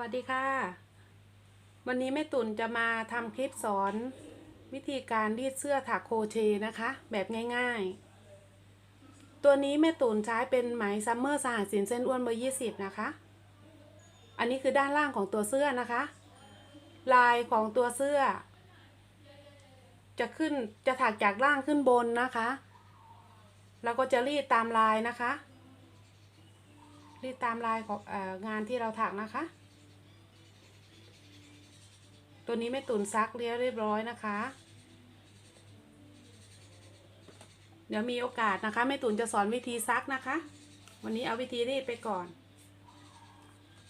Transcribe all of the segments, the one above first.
วัสดีค่ะ วันนี้แม่ตุ่นจะมาทำคลิปสอน วิธีการรีดเสื้อถักโครเชต์นะคะ แบบง่ายๆ ตัวนี้แม่ตุ่นใช้เป็นไหมซัมเมอร์สหสินเส้นอ้วนเบอร์ยี่สิบนะคะ อันนี้คือด้านล่างของตัวเสื้อนะคะ ลายของตัวเสื้อ จะขึ้นจะถักจากล่างขึ้นบนนะคะ แล้วก็จะรีดตามลายนะคะรีดตามลายของอองานที่เราถักนะคะ ตัวนี้ไม่ตุนซักเรียบเรียบร้อยนะคะ เดี๋ยวมีโอกาสนะคะแม่ตุนจะสอนวิธีซักนะคะ วันนี้เอาวิธีรีดไปก่อน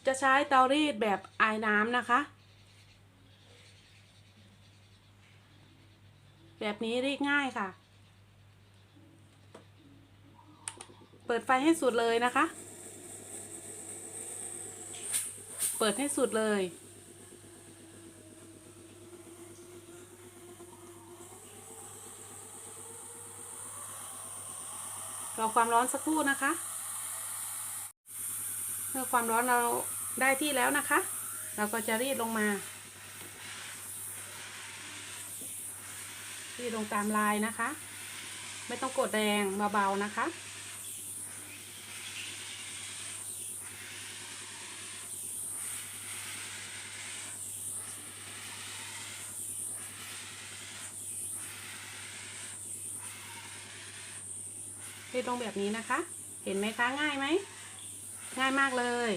จะใช้เตารีดแบบไอ้น้ำนะคะ แบบนี้รีดง่ายค่ะ เปิดไฟให้สุดเลยนะคะ เปิดให้สุดเลย รอความร้อนสักครู่นะคะ เมื่อความร้อนเราได้ที่แล้วนะคะ เราก็จะรีดลงมา รีดลงตามลายนะคะ ไม่ต้องกดแรงเบาๆนะคะ รีดลงแบบนี้นะคะ เห็นไหมคะง่ายไหม ง่ายมากเลย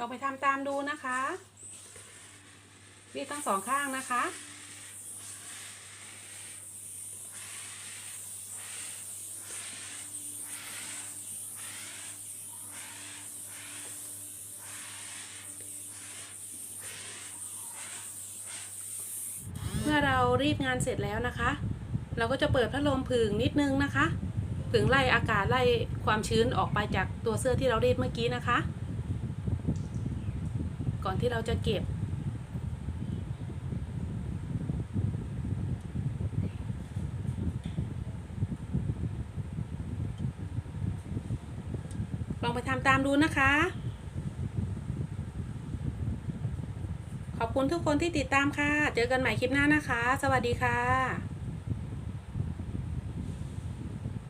ลองไปทำตามดูนะคะรีดทั้งสองข้างนะคะ เมื่อเรารีดงานเสร็จแล้วนะคะ เราก็จะเปิดพัดลมผึ่งนิดนึงนะคะผึ่งไล่อากาศไล่ความชื้นออกไปจากตัวเสื้อที่เรารีดเมื่อกี้นะคะ ก่อนที่เราจะเก็บ ลองไปทำตามดูนะคะ ขอบคุณทุกคนที่ติดตามค่ะ เจอกันใหม่คลิปหน้านะคะ สวัสดีค่ะ